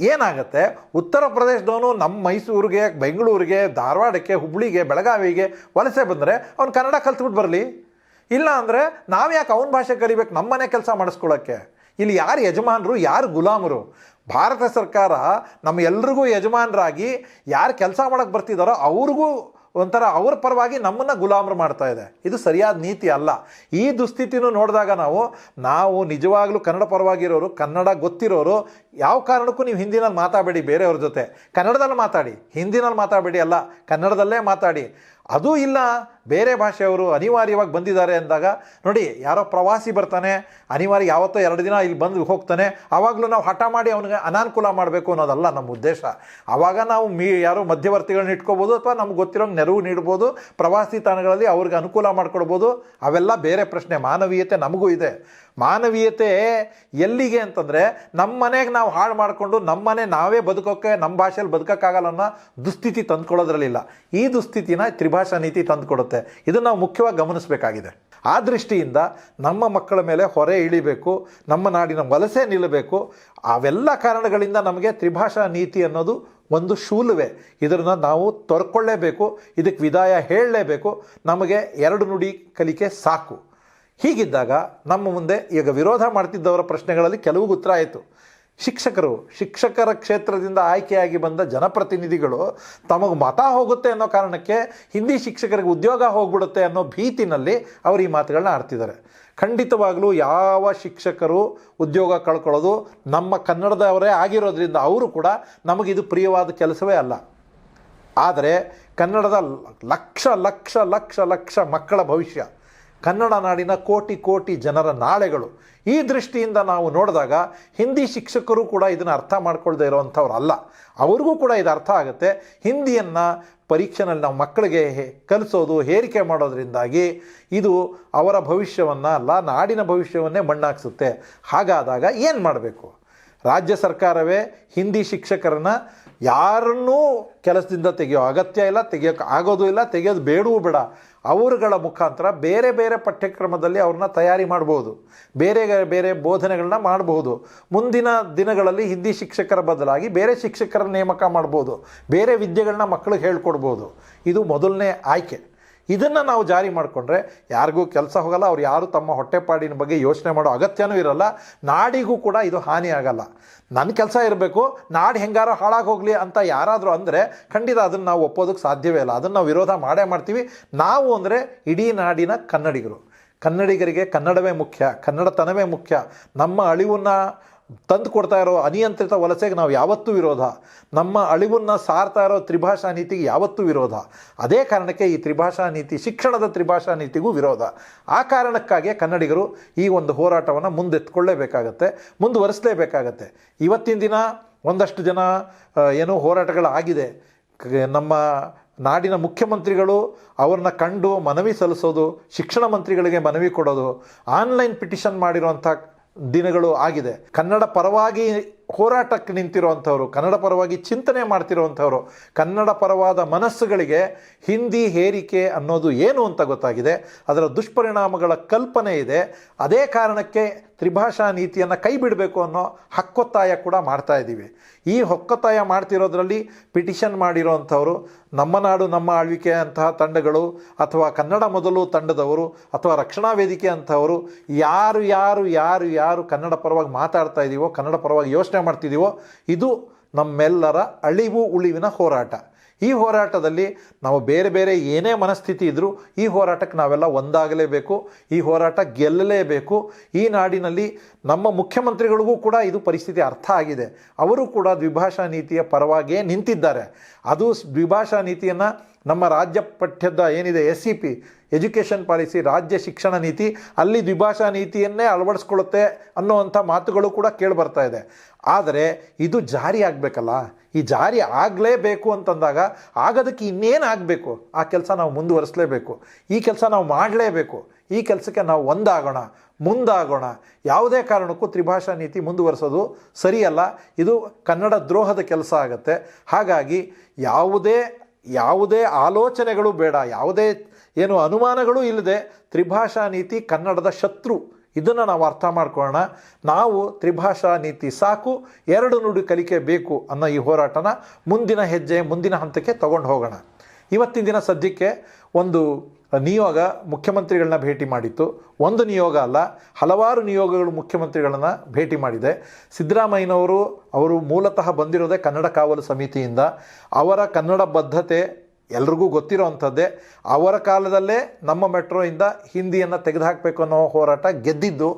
ಏನಾಗುತ್ತೆ? ಉತ್ತರ ಪ್ರದೇಶದವನು ನಮ್ಮ ಮೈಸೂರಿಗೆ, ಬೆಂಗಳೂರಿಗೆ, ಧಾರವಾಡಕ್ಕೆ, ಹುಬ್ಳಿಗೆ, ಬೆಳಗಾವಿಗೆ ವಲಸೆ ಬಂದರೆ ಅವ್ನು ಕನ್ನಡ ಕಲ್ತ್ಬಿಟ್ಟು ಬರಲಿ. ಇಲ್ಲ ಅಂದರೆ ನಾವು ಯಾಕೆ ಅವನ ಭಾಷೆ ಕಲಿಬೇಕು? ನಮ್ಮನೆ ಕೆಲಸ ಮಾಡಿಸ್ಕೊಳ್ಳೋಕ್ಕೆ ಇಲ್ಲಿ ಯಾರು ಯಜಮಾನರು, ಯಾರು ಗುಲಾಮರು? ಭಾರತ ಸರ್ಕಾರ ನಮ್ಮ ಎಲ್ರಿಗೂ ಯಜಮಾನರಾಗಿ ಯಾರು ಕೆಲಸ ಮಾಡೋಕ್ಕೆ ಬರ್ತಿದ್ದಾರೋ ಅವ್ರಿಗೂ ಒಂಥರ ಅವ್ರ ಪರವಾಗಿ ನಮ್ಮನ್ನು ಗುಲಾಮರು ಮಾಡ್ತಾ ಇದೆ. ಇದು ಸರಿಯಾದ ನೀತಿ ಅಲ್ಲ. ಈ ದುಸ್ಥಿತಿನೂ ನೋಡಿದಾಗ ನಾವು ನಾವು ನಿಜವಾಗ್ಲೂ ಕನ್ನಡ ಪರವಾಗಿರೋರು, ಕನ್ನಡ ಗೊತ್ತಿರೋರು, ಯಾವ ಕಾರಣಕ್ಕೂ ನೀವು ಹಿಂದಿನಲ್ಲಿ ಮಾತಾಡಬೇಡಿ ಬೇರೆಯವ್ರ ಜೊತೆ. ಕನ್ನಡದಲ್ಲಿ ಮಾತಾಡಿ. ಹಿಂದಿನಲ್ಲಿ ಮಾತಾಡಬೇಡಿ ಅಲ್ಲ, ಕನ್ನಡದಲ್ಲೇ ಮಾತಾಡಿ. ಅದೂ ಇಲ್ಲ, ಬೇರೆ ಭಾಷೆಯವರು ಅನಿವಾರ್ಯವಾಗಿ ಬಂದಿದ್ದಾರೆ ಅಂದಾಗ, ನೋಡಿ, ಯಾರೋ ಪ್ರವಾಸಿ ಬರ್ತಾನೆ, ಅನಿವಾರ್ಯ ಯಾವತ್ತೋ ಎರಡು ದಿನ ಇಲ್ಲಿ ಬಂದು ಹೋಗ್ತಾನೆ ಆವಾಗಲೂ ನಾವು ಹಠ ಮಾಡಿ ಅವನಿಗೆ ಅನಾನುಕೂಲ ಮಾಡಬೇಕು ಅನ್ನೋದಲ್ಲ ನಮ್ಮ ಉದ್ದೇಶ. ಆವಾಗ ನಾವು ಮೀ, ಯಾರು ಮಧ್ಯವರ್ತಿಗಳನ್ನ ಇಟ್ಕೋಬೋದು ಅಥವಾ ನಮ್ಗೆ ಗೊತ್ತಿರೋ ನೆರವು ನೀಡ್ಬೋದು, ಪ್ರವಾಸಿ ತಾಣಗಳಲ್ಲಿ ಅವ್ರಿಗೆ ಅನುಕೂಲ ಮಾಡ್ಕೊಡ್ಬೋದು, ಅವೆಲ್ಲ ಬೇರೆ ಪ್ರಶ್ನೆ, ಮಾನವೀಯತೆ ನಮಗೂ ಇದೆ. ಮಾನವೀಯತೆ ಎಲ್ಲಿಗೆ ಅಂತಂದರೆ ನಮ್ಮ ಮನೆಗೆ ನಾವು ಹಾಳು ಮಾಡಿಕೊಂಡು ನಮ್ಮ ಮನೆ ನಾವೇ ಬದುಕೋಕ್ಕೆ ನಮ್ಮ ಭಾಷೆಯಲ್ಲಿ ಬದುಕೋಕ್ಕಾಗಲ್ಲ ಅನ್ನೋ ದುಸ್ಥಿತಿ ತಂದ್ಕೊಳ್ಳೋದ್ರಲ್ಲಿಲ್ಲ. ಈ ದುಸ್ಥಿತಿನ ತ್ರಿಭಾಷಾ ನೀತಿ ತಂದುಕೊಡುತ್ತೆ. ಇದನ್ನು ನಾವು ಮುಖ್ಯವಾಗಿ ಗಮನಿಸಬೇಕಾಗಿದೆ. ಆ ದೃಷ್ಟಿಯಿಂದ ನಮ್ಮ ಮಕ್ಕಳ ಮೇಲೆ ಹೊರೆ ಇಳಿಬೇಕು, ನಮ್ಮ ನಾಡಿನ ವಲಸೆ ನಿಲ್ಲಬೇಕು, ಅವೆಲ್ಲ ಕಾರಣಗಳಿಂದ ನಮಗೆ ತ್ರಿಭಾಷಾ ನೀತಿ ಅನ್ನೋದು ಒಂದು ಶೂಲುವೆ. ಇದನ್ನು ನಾವು ತೊರ್ಕೊಳ್ಳೇಬೇಕು ಇದಕ್ಕೆ ವಿದಾಯ ಹೇಳಲೇಬೇಕು, ನಮಗೆ ಎರಡು ನುಡಿ ಕಲಿಕೆ ಸಾಕು. ಹೀಗಿದ್ದಾಗ ನಮ್ಮ ಮುಂದೆ ಈಗ ವಿರೋಧ ಮಾಡ್ತಿದ್ದವರ ಪ್ರಶ್ನೆಗಳಲ್ಲಿ ಕೆಲವು ಉತ್ತರ ಆಯಿತು. ಶಿಕ್ಷಕರು, ಶಿಕ್ಷಕರ ಕ್ಷೇತ್ರದಿಂದ ಆಯ್ಕೆಯಾಗಿ ಬಂದ ಜನಪ್ರತಿನಿಧಿಗಳು ತಮಗೆ ಮತ ಹೋಗುತ್ತೆ ಅನ್ನೋ ಕಾರಣಕ್ಕೆ ಹಿಂದಿ ಶಿಕ್ಷಕರಿಗೆ ಉದ್ಯೋಗ ಹೋಗ್ಬಿಡುತ್ತೆ ಅನ್ನೋ ಭೀತಿನಲ್ಲಿ ಅವರು ಈ ಮಾತುಗಳನ್ನ ಆಡ್ತಿದ್ದಾರೆ. ಖಂಡಿತವಾಗಲೂ ಯಾವ ಶಿಕ್ಷಕರು ಉದ್ಯೋಗ ಕಳ್ಕೊಳ್ಳೋದು ನಮ್ಮ ಕನ್ನಡದವರೇ ಆಗಿರೋದ್ರಿಂದ ಅವರು ಕೂಡ ನಮಗಿದು ಪ್ರಿಯವಾದ ಕೆಲಸವೇ ಅಲ್ಲ. ಆದರೆ ಕನ್ನಡದ ಲಕ್ಷ ಲಕ್ಷ ಲಕ್ಷ ಲಕ್ಷ ಮಕ್ಕಳ ಭವಿಷ್ಯ ಕನ್ನಡ ನಾಡಿನ ಕೋಟಿ ಕೋಟಿ ಜನರ ನಾಳೆಗಳು. ಈ ದೃಷ್ಟಿಯಿಂದ ನಾವು ನೋಡಿದಾಗ ಹಿಂದಿ ಶಿಕ್ಷಕರು ಕೂಡ ಇದನ್ನು ಅರ್ಥ ಮಾಡ್ಕೊಳ್ದೇ ಇರೋವಂಥವ್ರು ಅಲ್ಲ ಅವ್ರಿಗೂ ಕೂಡ ಇದು ಅರ್ಥ ಆಗುತ್ತೆ. ಹಿಂದಿಯನ್ನು ಪರೀಕ್ಷೆನಲ್ಲಿ ನಾವು ಮಕ್ಕಳಿಗೆ ಕಲಿಸೋದು, ಹೇರಿಕೆ ಮಾಡೋದ್ರಿಂದಾಗಿ ಇದು ಅವರ ಭವಿಷ್ಯವನ್ನು ಅಲ್ಲ, ನಾಡಿನ ಭವಿಷ್ಯವನ್ನೇ ಮಣ್ಣಾಕ್ಸುತ್ತೆ ಹಾಗಾದಾಗ ಏನು ಮಾಡಬೇಕು? ರಾಜ್ಯ ಸರ್ಕಾರವೇ ಹಿಂದಿ ಶಿಕ್ಷಕರನ್ನು ಯಾರನ್ನೂ ಕೆಲಸದಿಂದ ತೆಗೆಯೋ ಅಗತ್ಯ ಇಲ್ಲ, ತೆಗೆಯೋಕೆ ಆಗೋದು ಇಲ್ಲ, ತೆಗೆಯೋದು ಬೇಡವೂ ಬೇಡ. ಅವರುಗಳ ಮುಖಾಂತರ ಬೇರೆ ಬೇರೆ ಪಠ್ಯಕ್ರಮದಲ್ಲಿ ಅವ್ರನ್ನ ತಯಾರಿ ಮಾಡ್ಬೋದು. ಬೇರೆ ಬೇರೆ ಬೋಧನೆಗಳನ್ನ ಮಾಡಬಹುದು ಮುಂದಿನ ದಿನಗಳಲ್ಲಿ ಹಿಂದಿ ಶಿಕ್ಷಕರ ಬದಲಾಗಿ ಬೇರೆ ಶಿಕ್ಷಕರ ನೇಮಕ ಮಾಡ್ಬೋದು. ಬೇರೆ ವಿದ್ಯೆಗಳನ್ನ ಮಕ್ಕಳಿಗೆ ಹೇಳ್ಕೊಡ್ಬೋದು. ಇದು ಮೊದಲನೇ ಆಯ್ಕೆ. ಇದನ್ನು ನಾವು ಜಾರಿ ಮಾಡಿಕೊಂಡ್ರೆ ಯಾರಿಗೂ ಕೆಲಸ ಹೋಗಲ್ಲ, ಅವ್ರು ಯಾರು ತಮ್ಮ ಹೊಟ್ಟೆಪಾಡಿನ ಬಗ್ಗೆ ಯೋಚನೆ ಮಾಡೋ ಅಗತ್ಯನೂ ಇರಲ್ಲ, ನಾಡಿಗೂ ಕೂಡ ಇದು ಹಾನಿ ಆಗಲ್ಲ. ನನ್ನ ಕೆಲಸ ಇರಬೇಕು, ನಾಡು ಹೆಂಗಾರೋ ಹಾಳಾಗಿ ಹೋಗಲಿ ಅಂತ ಯಾರಾದರೂ ಅಂದರೆ ಖಂಡಿತ ಅದನ್ನು ನಾವು ಒಪ್ಪೋದಕ್ಕೆ ಸಾಧ್ಯವೇ ಇಲ್ಲ. ಅದನ್ನು ನಾವು ವಿರೋಧ ಮಾಡೇ ಮಾಡ್ತೀವಿ. ನಾವು ಅಂದರೆ ಇಡೀ ನಾಡಿನ ಕನ್ನಡಿಗರು. ಕನ್ನಡಿಗರಿಗೆ ಕನ್ನಡವೇ ಮುಖ್ಯ, ಕನ್ನಡತನವೇ ಮುಖ್ಯ. ನಮ್ಮ ಅಳಿವನ್ನು ತಂದು ಕೊಡ್ತಾ ಇರೋ ಅನಿಯಂತ್ರಿತ ವಲಸೆಗೆ ನಾವು ಯಾವತ್ತೂ ವಿರೋಧ. ನಮ್ಮ ಅಳಿವನ್ನು ಸಾರ್ತಾ ಇರೋ ತ್ರಿಭಾಷಾ ನೀತಿಗೆ ಯಾವತ್ತೂ ವಿರೋಧ. ಅದೇ ಕಾರಣಕ್ಕೆ ಈ ತ್ರಿಭಾಷಾ ನೀತಿ, ಶಿಕ್ಷಣದ ತ್ರಿಭಾಷಾ ನೀತಿಗೂ ವಿರೋಧ. ಆ ಕಾರಣಕ್ಕಾಗಿಯೇ ಕನ್ನಡಿಗರು ಈ ಒಂದು ಹೋರಾಟವನ್ನು ಮುಂದೆತ್ಕೊಳ್ಳೇಬೇಕಾಗತ್ತೆ, ಮುಂದುವರಿಸಲೇಬೇಕಾಗತ್ತೆ. ಇವತ್ತಿನ ದಿನ ಒಂದಷ್ಟು ಜನ ಏನೋ ಹೋರಾಟಗಳಾಗಿದೆ. ನಮ್ಮ ನಾಡಿನ ಮುಖ್ಯಮಂತ್ರಿಗಳು ಅವ್ರನ್ನ ಕಂಡು ಮನವಿ ಸಲ್ಲಿಸೋದು, ಶಿಕ್ಷಣ ಮಂತ್ರಿಗಳಿಗೆ ಮನವಿ ಕೊಡೋದು, ಆನ್ಲೈನ್ ಪಿಟಿಷನ್ ಮಾಡಿರುವಂಥ ದಿನಗಳು ಆಗಿದೆ. ಕನ್ನಡ ಪರವಾಗಿ ಹೋರಾಟಕ್ಕೆ ನಿಂತಿರುವಂಥವ್ರು, ಕನ್ನಡ ಪರವಾಗಿ ಚಿಂತನೆ ಮಾಡ್ತಿರುವಂಥವ್ರು, ಕನ್ನಡ ಪರವಾದ ಮನಸ್ಸುಗಳಿಗೆ ಹಿಂದಿ ಹೇರಿಕೆ ಅನ್ನೋದು ಏನು ಅಂತ ಗೊತ್ತಾಗಿದೆ. ಅದರ ದುಷ್ಪರಿಣಾಮಗಳ ಕಲ್ಪನೆ ಇದೆ. ಅದೇ ಕಾರಣಕ್ಕೆ ತ್ರಿಭಾಷಾ ನೀತಿಯನ್ನು ಕೈ ಬಿಡಬೇಕು ಅನ್ನೋ ಹಕ್ಕೊತ್ತಾಯ ಕೂಡ ಮಾಡ್ತಾ ಇದ್ದೀವಿ. ಈ ಹೊಕ್ಕೊತ್ತಾಯ ಮಾಡ್ತಿರೋದ್ರಲ್ಲಿ ಪಿಟಿಷನ್ ಮಾಡಿರೋವಂಥವ್ರು ನಮ್ಮ ನಾಡು ನಮ್ಮ ಆಳ್ವಿಕೆ ಅಂತಹ ತಂಡಗಳು, ಅಥವಾ ಕನ್ನಡ ಮೊದಲು ತಂಡದವರು, ಅಥವಾ ರಕ್ಷಣಾ ವೇದಿಕೆ ಅಂಥವರು, ಯಾರು ಯಾರು ಯಾರು ಯಾರು ಕನ್ನಡ ಪರವಾಗಿ ಮಾತಾಡ್ತಾ ಇದ್ದೀವೋ ಕನ್ನಡ ಪರವಾಗಿ ಯೋಚನೆ ಮಾಡ್ತಿದ್ದೀವೋ ಇದು ನಮ್ಮೆಲ್ಲರ ಅಳಿವು ಉಳಿವಿನ ಹೋರಾಟ. ಈ ಹೋರಾಟದಲ್ಲಿ ನಾವು ಬೇರೆ ಬೇರೆ ಏನೇ ಮನಸ್ಥಿತಿ ಇದ್ದರೂ ಈ ಹೋರಾಟಕ್ಕೆ ನಾವೆಲ್ಲ ಒಂದಾಗಲೇಬೇಕು, ಈ ಹೋರಾಟ ಗೆಲ್ಲಲೇಬೇಕು. ಈ ನಾಡಿನಲ್ಲಿ ನಮ್ಮ ಮುಖ್ಯಮಂತ್ರಿಗಳಿಗೂ ಕೂಡ ಇದು ಪರಿಸ್ಥಿತಿ ಅರ್ಥ ಆಗಿದೆ. ಅವರು ಕೂಡ ದ್ವಿಭಾಷಾ ನೀತಿಯ ಪರವಾಗಿಯೇ ನಿಂತಿದ್ದಾರೆ. ಅದು ದ್ವಿಭಾಷಾ ನೀತಿಯನ್ನು ನಮ್ಮ ರಾಜ್ಯ ಪಠ್ಯದ ಏನಿದೆ S C P education policy, ರಾಜ್ಯ ಶಿಕ್ಷಣ ನೀತಿ, ಅಲ್ಲಿ ದ್ವಿಭಾಷಾ ನೀತಿಯನ್ನೇ ಅಳವಡಿಸ್ಕೊಳ್ಳುತ್ತೆ ಅನ್ನೋವಂಥ ಮಾತುಗಳು ಕೂಡ ಕೇಳಿಬರ್ತಾ ಇದೆ. ಆದರೆ ಇದು ಜಾರಿ ಆಗಬೇಕಲ್ಲ. ಈ ಜಾರಿ ಆಗಲೇಬೇಕು ಅಂತಂದಾಗ ಆಗೋದಕ್ಕೆ ಇನ್ನೇನು ಆಗಬೇಕು? ಆ ಕೆಲಸ ನಾವು ಮುಂದುವರಿಸಲೇಬೇಕು. ಈ ಕೆಲಸ ನಾವು ಮಾಡಲೇಬೇಕು. ಈ ಕೆಲಸಕ್ಕೆ ನಾವು ಒಂದಾಗೋಣ, ಮುಂದಾಗೋಣ. ಯಾವುದೇ ಕಾರಣಕ್ಕೂ ತ್ರಿಭಾಷಾ ನೀತಿ ಮುಂದುವರಿಸೋದು ಸರಿಯಲ್ಲ. ಇದು ಕನ್ನಡ ದ್ರೋಹದ ಕೆಲಸ ಆಗುತ್ತೆ. ಹಾಗಾಗಿ ಯಾವುದೇ ಯಾವುದೇ ಆಲೋಚನೆಗಳು ಬೇಡ. ಯಾವುದೇ ಏನು ಅನುಮಾನಗಳು ಇಲ್ಲದೆ ತ್ರಿಭಾಷಾ ನೀತಿ ಕನ್ನಡದ ಶತ್ರು. ಇದನ್ನು ನಾವು ಅರ್ಥ ಮಾಡ್ಕೊಳ್ಳೋಣ. ನಾವು ತ್ರಿಭಾಷಾ ನೀತಿ ಸಾಕು, ಎರಡು ನುಡಿ ಕಲಿಕೆ ಬೇಕು ಅನ್ನೋ ಈ ಹೋರಾಟನ ಮುಂದಿನ ಹೆಜ್ಜೆ, ಮುಂದಿನ ಹಂತಕ್ಕೆ ತಗೊಂಡು ಹೋಗೋಣ. ಇವತ್ತಿನ ದಿನ ಸದ್ಯಕ್ಕೆ ಒಂದು ನಿಯೋಗ ಮುಖ್ಯಮಂತ್ರಿಗಳನ್ನ ಭೇಟಿ ಮಾಡಿತ್ತು. ಒಂದು ನಿಯೋಗ ಅಲ್ಲ, ಹಲವಾರು ನಿಯೋಗಗಳು ಮುಖ್ಯಮಂತ್ರಿಗಳನ್ನು ಭೇಟಿ ಮಾಡಿದೆ. ಸಿದ್ದರಾಮಯ್ಯನವರು, ಅವರು ಮೂಲತಃ ಬಂದಿರೋದೇ ಕನ್ನಡ ಕಾವಲು ಸಮಿತಿಯಿಂದ. ಅವರ ಕನ್ನಡ ಬದ್ಧತೆ ಎಲ್ರಿಗೂ ಗೊತ್ತಿರೋ ಅಂಥದ್ದೇ ಅವರ ಕಾಲದಲ್ಲೇ ನಮ್ಮ ಮೆಟ್ರೋಯಿಂದ ಹಿಂದಿಯನ್ನು ತೆಗೆದುಹಾಕಬೇಕು ಅನ್ನೋ ಹೋರಾಟ ಗೆದ್ದಿದ್ದು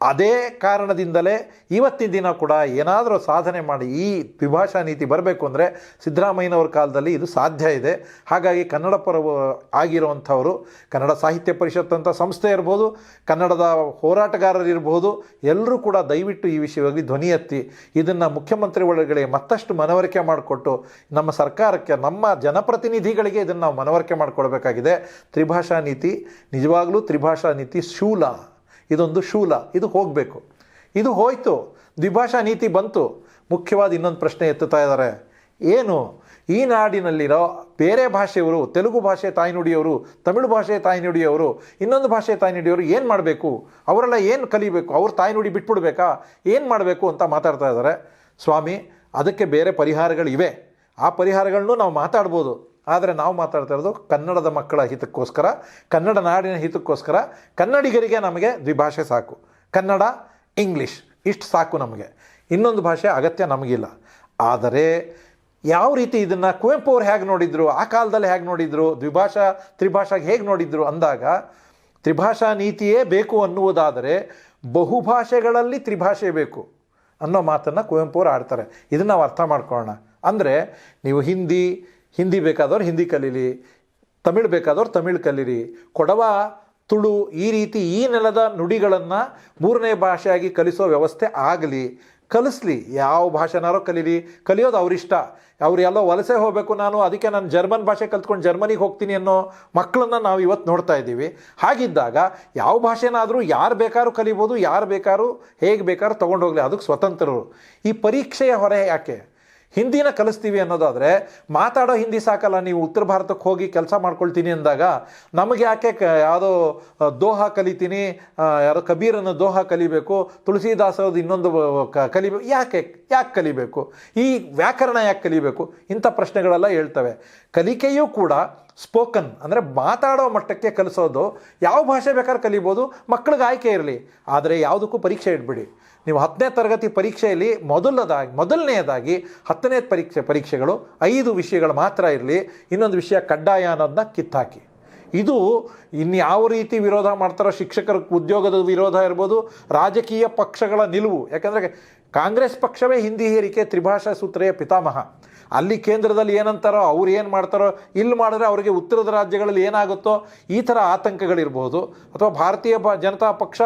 ಅದೇ ಕಾರಣದಿಂದಲೇ ಇವತ್ತಿನ ದಿನ ಕೂಡ ಏನಾದರೂ ಸಾಧನೆ ಮಾಡಿ ಈ ದ್ವಿಭಾಷಾ ನೀತಿ ಬರಬೇಕು ಅಂದರೆ ಸಿದ್ದರಾಮಯ್ಯನವ್ರ ಕಾಲದಲ್ಲಿ ಇದು ಸಾಧ್ಯ ಇದೆ. ಹಾಗಾಗಿ ಕನ್ನಡ ಪರ ಆಗಿರುವಂಥವರು, ಕನ್ನಡ ಸಾಹಿತ್ಯ ಪರಿಷತ್ ಅಂತ ಸಂಸ್ಥೆ ಇರ್ಬೋದು, ಕನ್ನಡದ ಹೋರಾಟಗಾರರಿರ್ಬೋದು ಎಲ್ಲರೂ ಕೂಡ ದಯವಿಟ್ಟು ಈ ವಿಷಯವಾಗಿ ಧ್ವನಿ ಎತ್ತಿ, ಇದನ್ನು ಮುಖ್ಯಮಂತ್ರಿ ಒಳಗಡೆ ಮತ್ತಷ್ಟು ಮನವರಿಕೆ ಮಾಡಿಕೊಟ್ಟು, ನಮ್ಮ ಸರ್ಕಾರಕ್ಕೆ, ನಮ್ಮ ಜನಪ್ರತಿನಿಧಿಗಳಿಗೆ ಇದನ್ನು ನಾವು ಮನವರಿಕೆ ಮಾಡಿಕೊಡ್ಬೇಕಾಗಿದೆ. ತ್ರಿಭಾಷಾ ನೀತಿ, ನಿಜವಾಗಲೂ ತ್ರಿಭಾಷಾ ನೀತಿ ಶೂಲ. ಇದೊಂದು ಶೂಲ, ಇದು ಹೋಗಬೇಕು. ಇದು ಹೋಯಿತು, ದ್ವಿಭಾಷಾ ನೀತಿ ಬಂತು. ಮುಖ್ಯವಾದ ಇನ್ನೊಂದು ಪ್ರಶ್ನೆ ಎತ್ತುತ್ತಾ ಇದ್ದಾರೆ. ಏನು? ಈ ನಾಡಿನಲ್ಲಿರೋ ಬೇರೆ ಭಾಷೆಯವರು, ತೆಲುಗು ಭಾಷೆ ತಾಯ್ನುಡಿಯವರು, ತಮಿಳು ಭಾಷೆ ತಾಯ್ನುಡಿಯವರು, ಇನ್ನೊಂದು ಭಾಷೆ ತಾಯ್ನುಡಿಯವರು ಏನು ಮಾಡಬೇಕು? ಅವರೆಲ್ಲ ಏನು ಕಲಿಬೇಕು? ಅವ್ರ ತಾಯ್ನುಡಿ ಬಿಟ್ಬಿಡ್ಬೇಕಾ? ಏನು ಮಾಡಬೇಕು ಅಂತ ಮಾತಾಡ್ತಾ ಇದ್ದಾರೆ. ಸ್ವಾಮಿ, ಅದಕ್ಕೆ ಬೇರೆ ಪರಿಹಾರಗಳಿವೆ. ಆ ಪರಿಹಾರಗಳನ್ನು ನಾವು ಮಾತಾಡ್ಬೋದು. ಆದರೆ ನಾವು ಮಾತಾಡ್ತಾ ಇರೋದು ಕನ್ನಡದ ಮಕ್ಕಳ ಹಿತಕ್ಕೋಸ್ಕರ, ಕನ್ನಡ ನಾಡಿನ ಹಿತಕ್ಕೋಸ್ಕರ, ಕನ್ನಡಿಗರಿಗೆ ನಮಗೆ ದ್ವಿಭಾಷೆ ಸಾಕು. ಕನ್ನಡ, ಇಂಗ್ಲೀಷ್, ಇಷ್ಟು ಸಾಕು ನಮಗೆ. ಇನ್ನೊಂದು ಭಾಷೆ ಅಗತ್ಯ ನಮಗಿಲ್ಲ. ಆದರೆ ಯಾವ ರೀತಿ ಇದನ್ನು ಕುವೆಂಪು ಅವ್ರು ಹೇಗೆ ನೋಡಿದ್ರು, ಆ ಕಾಲದಲ್ಲಿ ಹೇಗೆ ನೋಡಿದ್ರು, ದ್ವಿಭಾಷಾ, ತ್ರಿಭಾಷಾಗೆ ಹೇಗೆ ನೋಡಿದ್ರು ಅಂದಾಗ, ತ್ರಿಭಾಷಾ ನೀತಿಯೇ ಬೇಕು ಅನ್ನುವುದಾದರೆ ಬಹುಭಾಷೆಗಳಲ್ಲಿ ತ್ರಿಭಾಷೆ ಬೇಕು ಅನ್ನೋ ಮಾತನ್ನು ಕುವೆಂಪು ಅವರು ಆಡ್ತಾರೆ. ಇದನ್ನು ನಾವು ಅರ್ಥ ಮಾಡ್ಕೊಳ್ಳೋಣ. ಅಂದರೆ ನೀವು ಹಿಂದಿ ಹಿಂದಿ ಬೇಕಾದವ್ರು ಹಿಂದಿ ಕಲೀಲಿ, ತಮಿಳು ಬೇಕಾದವ್ರು ತಮಿಳು ಕಲೀರಿ ಕೊಡವ, ತುಳು, ಈ ರೀತಿ ಈ ನೆಲದ ನುಡಿಗಳನ್ನು ಮೂರನೇ ಭಾಷೆಯಾಗಿ ಕಲಿಸೋ ವ್ಯವಸ್ಥೆ ಆಗಲಿ. ಕಲಿಸ್ಲಿ. ಯಾವ ಭಾಷೆನಾರೋ ಕಲೀಲಿ. ಕಲಿಯೋದು ಅವರಿಷ್ಟ. ಅವ್ರು ಎಲ್ಲೋ ವಲಸೆ ಹೋಗಬೇಕು ನಾನು, ಅದಕ್ಕೆ ನಾನು ಜರ್ಮನ್ ಭಾಷೆ ಕಲ್ತ್ಕೊಂಡು ಜರ್ಮನಿಗೆ ಹೋಗ್ತೀನಿ ಅನ್ನೋ ಮಕ್ಕಳನ್ನ ನಾವು ಇವತ್ತು ನೋಡ್ತಾ ಇದ್ದೀವಿ. ಹಾಗಿದ್ದಾಗ ಯಾವ ಭಾಷೆನಾದರೂ ಯಾರು ಬೇಕಾದ್ರೂ ಕಲಿಬೋದು, ಯಾರು ಬೇಕಾದ್ರೂ ಹೇಗೆ ಬೇಕಾದ್ರೂ ತೊಗೊಂಡೋಗಲಿ. ಅದಕ್ಕೆ ಸ್ವತಂತ್ರರು. ಈ ಪರೀಕ್ಷೆಯ ಹೊರೆ ಯಾಕೆ? ಹಿಂದಿನ ಕಲಿಸ್ತೀವಿ ಅನ್ನೋದಾದರೆ, ಮಾತಾಡೋ ಹಿಂದಿ ಸಾಕಲ್ಲ, ನೀವು ಉತ್ತರ ಭಾರತಕ್ಕೆ ಹೋಗಿ ಕೆಲಸ ಮಾಡ್ಕೊಳ್ತೀನಿ ಅಂದಾಗ, ನಮಗೆ ಯಾಕೆ ಕ ಯಾವುದೋ ದೋಹ ಕಲಿತೀನಿ ಯಾರೋ ಕಬೀರನ್ನು ದೋಹ ಕಲಿಬೇಕು ತುಳಸಿದಾಸದ ಇನ್ನೊಂದು ಕ ಕಲಿಬೇಕು, ಯಾಕೆ ಯಾಕೆ ಕಲಿಬೇಕು? ಈ ವ್ಯಾಕರಣ ಯಾಕೆ ಕಲಿಬೇಕು? ಇಂಥ ಪ್ರಶ್ನೆಗಳೆಲ್ಲ ಹೇಳ್ತವೆ. ಕಲಿಕೆಯೂ ಕೂಡ ಸ್ಪೋಕನ್ ಅಂದರೆ ಮಾತಾಡೋ ಮಟ್ಟಕ್ಕೆ ಕಲಿಸೋದು. ಯಾವ ಭಾಷೆ ಬೇಕಾದ್ರೆ ಕಲಿಬೋದು, ಮಕ್ಕಳಿಗೆ ಆಯ್ಕೆ ಇರಲಿ. ಆದರೆ ಯಾವುದಕ್ಕೂ ಪರೀಕ್ಷೆ ಇಡಬೇಡಿ. ನೀವು ಹತ್ತನೇ ತರಗತಿ ಪರೀಕ್ಷೆಯಲ್ಲಿ ಮೊದಲದಾಗಿ, ಮೊದಲನೆಯದಾಗಿ ಹತ್ತನೇ ಪರೀಕ್ಷೆ, ಪರೀಕ್ಷೆಗಳು ಐದು ವಿಷಯಗಳು ಮಾತ್ರ ಇರಲಿ. ಇನ್ನೊಂದು ವಿಷಯ ಕಡ್ಡಾಯ ಅನ್ನೋದನ್ನ ಕಿತ್ತಾಕಿ. ಇದು ಇನ್ಯಾವ ರೀತಿ ವಿರೋಧ ಮಾಡ್ತಾರೋ ಶಿಕ್ಷಕರ ಉದ್ಯೋಗದ ವಿರೋಧ ಇರ್ಬೋದು, ರಾಜಕೀಯ ಪಕ್ಷಗಳ ನಿಲುವು. ಯಾಕಂದರೆ ಕಾಂಗ್ರೆಸ್ ಪಕ್ಷವೇ ಹಿಂದಿ ಹೇರಿಕೆ, ತ್ರಿಭಾಷಾ ಸೂತ್ರೆಯ ಪಿತಾಮಹ. ಅಲ್ಲಿ ಕೇಂದ್ರದಲ್ಲಿ ಏನಂತಾರೋ, ಅವ್ರು ಏನು ಮಾಡ್ತಾರೋ, ಇಲ್ಲಿ ಮಾಡಿದ್ರೆ ಅವರಿಗೆ ಉತ್ತರದ ರಾಜ್ಯಗಳಲ್ಲಿ ಏನಾಗುತ್ತೋ, ಈ ಥರ ಆತಂಕಗಳಿರ್ಬೋದು. ಅಥವಾ ಭಾರತೀಯ ಬ, ಜನತಾ ಪಕ್ಷ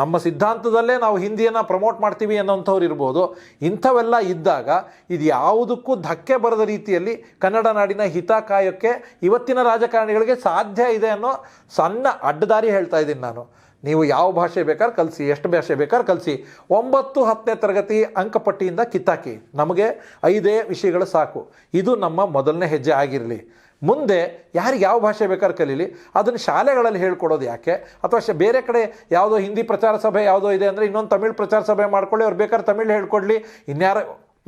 ನಮ್ಮ ಸಿದ್ಧಾಂತದಲ್ಲೇ ನಾವು ಹಿಂದಿಯನ್ನು ಪ್ರಮೋಟ್ ಮಾಡ್ತೀವಿ ಅನ್ನೋಂಥವ್ರು ಇರ್ಬೋದು. ಇಂಥವೆಲ್ಲ ಇದ್ದಾಗ ಇದು ಯಾವುದಕ್ಕೂ ಧಕ್ಕೆ ಬರದ ರೀತಿಯಲ್ಲಿ ಕನ್ನಡ ನಾಡಿನ ಹಿತ ಕಾಯೋಕ್ಕೆ ಇವತ್ತಿನ ರಾಜಕಾರಣಿಗಳಿಗೆ ಸಾಧ್ಯ ಇದೆ ಅನ್ನೋ ಸಣ್ಣ ಅಡ್ಡದಾರಿ ಹೇಳ್ತಾ ಇದ್ದೀನಿ ನಾನು. ನೀವು ಯಾವ ಭಾಷೆ ಬೇಕಾದ್ರೆ ಕಲಿಸಿ, ಎಷ್ಟು ಭಾಷೆ ಬೇಕಾದ್ರೆ ಕಲಿಸಿ. ಒಂಬತ್ತು ಹತ್ತನೇ ತರಗತಿ ಅಂಕಪಟ್ಟಿಯಿಂದ ಕಿತ್ತಾಕಿ. ನಮಗೆ ಐದೇ ವಿಷಯಗಳು ಸಾಕು. ಇದು ನಮ್ಮ ಮೊದಲನೇ ಹೆಜ್ಜೆ ಆಗಿರಲಿ. ಮುಂದೆ ಯಾರಿಗೆ ಯಾವ ಭಾಷೆ ಬೇಕಾದ್ರೆ ಕಲೀಲಿ. ಅದನ್ನು ಶಾಲೆಗಳಲ್ಲಿ ಹೇಳ್ಕೊಡೋದು ಯಾಕೆ? ಅಥವಾ ಬೇರೆ ಕಡೆ ಯಾವುದೋ ಹಿಂದಿ ಪ್ರಚಾರ ಸಭೆ ಯಾವುದೋ ಇದೆ ಅಂದರೆ ಇನ್ನೊಂದು ತಮಿಳು ಪ್ರಚಾರ ಸಭೆ ಮಾಡ್ಕೊಳ್ಳಿ, ಅವ್ರು ಬೇಕಾದ್ರೆ ತಮಿಳು ಹೇಳ್ಕೊಡ್ಲಿ. ಇನ್ಯಾರ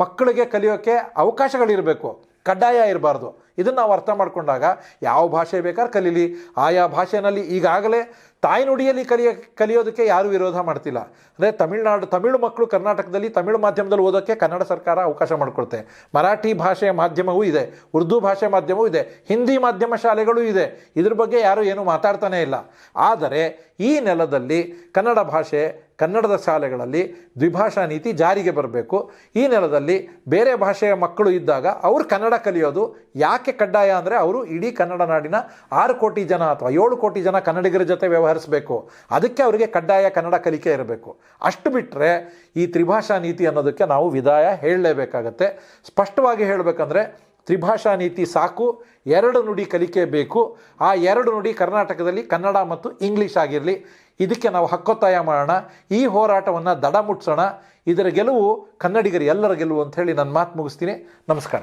ಮಕ್ಕಳಿಗೆ ಕಲಿಯೋಕ್ಕೆ ಅವಕಾಶಗಳಿರಬೇಕು. ಕಡ್ಡಾಯ ಇರಬಾರ್ದು. ಇದನ್ನು ನಾವು ಅರ್ಥ ಮಾಡಿಕೊಂಡಾಗ ಯಾವ ಭಾಷೆ ಬೇಕಾದ್ರೆ ಕಲೀಲಿ. ಆಯಾ ಭಾಷೆನಲ್ಲಿ ಈಗಾಗಲೇ ತಾಯ್ನುಡಿಯಲ್ಲಿ ಕಲಿಯ, ಕಲಿಯೋದಕ್ಕೆ ಯಾರೂ ವಿರೋಧ ಮಾಡ್ತಿಲ್ಲ. ಅಂದರೆ ತಮಿಳುನಾಡು, ತಮಿಳು ಮಕ್ಕಳು ಕರ್ನಾಟಕದಲ್ಲಿ ತಮಿಳು ಮಾಧ್ಯಮದಲ್ಲಿ ಓದೋಕ್ಕೆ ಕನ್ನಡ ಸರ್ಕಾರ ಅವಕಾಶ ಮಾಡಿಕೊಡುತ್ತೆ. ಮರಾಠಿ ಭಾಷೆಯ ಮಾಧ್ಯಮವೂ ಇದೆ, ಉರ್ದು ಭಾಷೆ ಮಾಧ್ಯಮವೂ ಇದೆ, ಹಿಂದಿ ಮಾಧ್ಯಮ ಶಾಲೆಗಳೂ ಇದೆ. ಇದ್ರ ಬಗ್ಗೆ ಯಾರೂ ಏನೂ ಮಾತಾಡ್ತಾನೇ ಇಲ್ಲ. ಆದರೆ ಈ ನೆಲದಲ್ಲಿ ಕನ್ನಡ ಭಾಷೆ ಕನ್ನಡದ ಶಾಲೆಗಳಲ್ಲಿ ದ್ವಿಭಾಷಾ ನೀತಿ ಜಾರಿಗೆ ಬರಬೇಕು. ಈ ನೆಲದಲ್ಲಿ ಬೇರೆ ಭಾಷೆಯ ಮಕ್ಕಳು ಇದ್ದಾಗ ಅವರು ಕನ್ನಡ ಕಲಿಯೋದು ಯಾಕೆ ಕಡ್ಡಾಯ ಅಂದರೆ ಅವರು ಇಡೀ ಕನ್ನಡ ನಾಡಿನ ಆರು ಕೋಟಿ ಜನ ಅಥವಾ ಏಳು ಕೋಟಿ ಜನ ಕನ್ನಡಿಗರ ಜೊತೆ ವ್ಯವಹರಿಸಬೇಕು. ಅದಕ್ಕೆ ಅವರಿಗೆ ಕಡ್ಡಾಯ ಕನ್ನಡ ಕಲಿಕೆ ಇರಬೇಕು. ಅಷ್ಟು ಬಿಟ್ಟರೆ ಈ ತ್ರಿಭಾಷಾ ನೀತಿ ಅನ್ನೋದಕ್ಕೆ ನಾವು ವಿದಾಯ ಹೇಳಲೇಬೇಕಾಗತ್ತೆ. ಸ್ಪಷ್ಟವಾಗಿ ಹೇಳಬೇಕಂದ್ರೆ ತ್ರಿಭಾಷಾ ನೀತಿ ಸಾಕು, ಎರಡು ನುಡಿ ಕಲಿಕೆ ಬೇಕು. ಆ ಎರಡು ನುಡಿ ಕರ್ನಾಟಕದಲ್ಲಿ ಕನ್ನಡ ಮತ್ತು ಇಂಗ್ಲೀಷ್ ಆಗಿರಲಿ. ಇದಕ್ಕೆ ನಾವು ಹಕ್ಕೊತ್ತಾಯ ಮಾಡೋಣ, ಈ ಹೋರಾಟವನ್ನು ದಡ ಮುಟ್ಸೋಣ. ಇದರ ಗೆಲುವು ಕನ್ನಡಿಗರು ಎಲ್ಲರ ಗೆಲುವು ಅಂತ ಹೇಳಿ ನನ್ನ ಮಾತು ಮುಗಿಸ್ತೀನಿ. ನಮಸ್ಕಾರ.